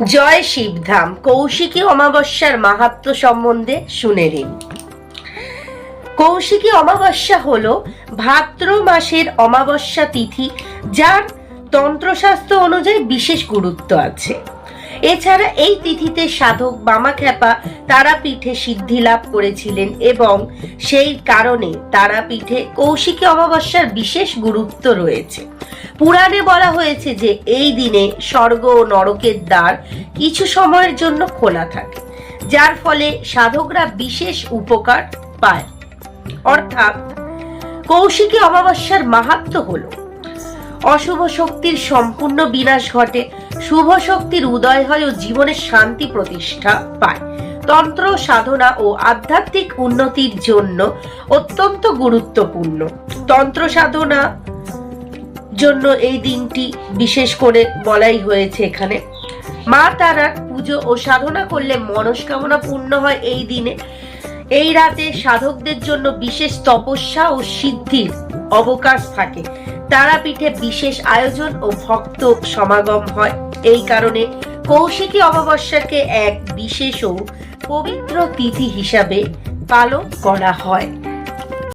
জয় শিবধাম, কৌশিকী অমাবস্যার মাহাত্ম সম্বন্ধে শুনে নিন। কৌশিকী অমাবস্যা হল ভাদ্র মাসের অমাবস্যা তিথি, যার তন্ত্রশাস্ত্র অনুযায়ী বিশেষ গুরুত্ব আছে। এছাড়া এই তিথিতে সাধক বামাখ্যাপা তারাপীঠে সিদ্ধি লাভ করেছিলেন এবং সেই কারণে তারাপীঠে কৌশিকী অমাবস্যার বিশেষ গুরুত্ব রয়েছে। পুরাণে বলা হয়েছে যে এই দিনে স্বর্গ ও নরকের দ্বার কিছু সময়ের জন্য খোলা থাকে, যার ফলে সাধকরা বিশেষ উপকার পায়। অর্থাৎ কৌশিকী অমাবস্যার মাহাত্ম হলো, অশুভ শক্তির সম্পূর্ণ বিনাশ ঘটে, শুভ শক্তির উদয় হয় ও জীবনের শান্তি প্রতিষ্ঠা পায়। তন্ত্র, সাধনা ও আধ্যাত্মিক উন্নতির জন্য অত্যন্ত গুরুত্বপূর্ণ। তন্ত্র, সাধনা জন্য এই দিনটি বিশেষ করে বলাই হয়েছে এখানে। মা তারার পুজো ও সাধনা করলে মনস্কামনা পূর্ণ হয় এই দিনে। এই রাতে সাধকদের জন্য বিশেষ তপস্যা ও সিদ্ধির অবকাশ থাকে। তারাপীঠে বিশেষ আয়োজন ও ভক্ত সমাগম হয়। এই কারণে কৌশিকী অমাবস্যাকে এক বিশেষ ও পবিত্র তিথি হিসাবে পালন করা হয়।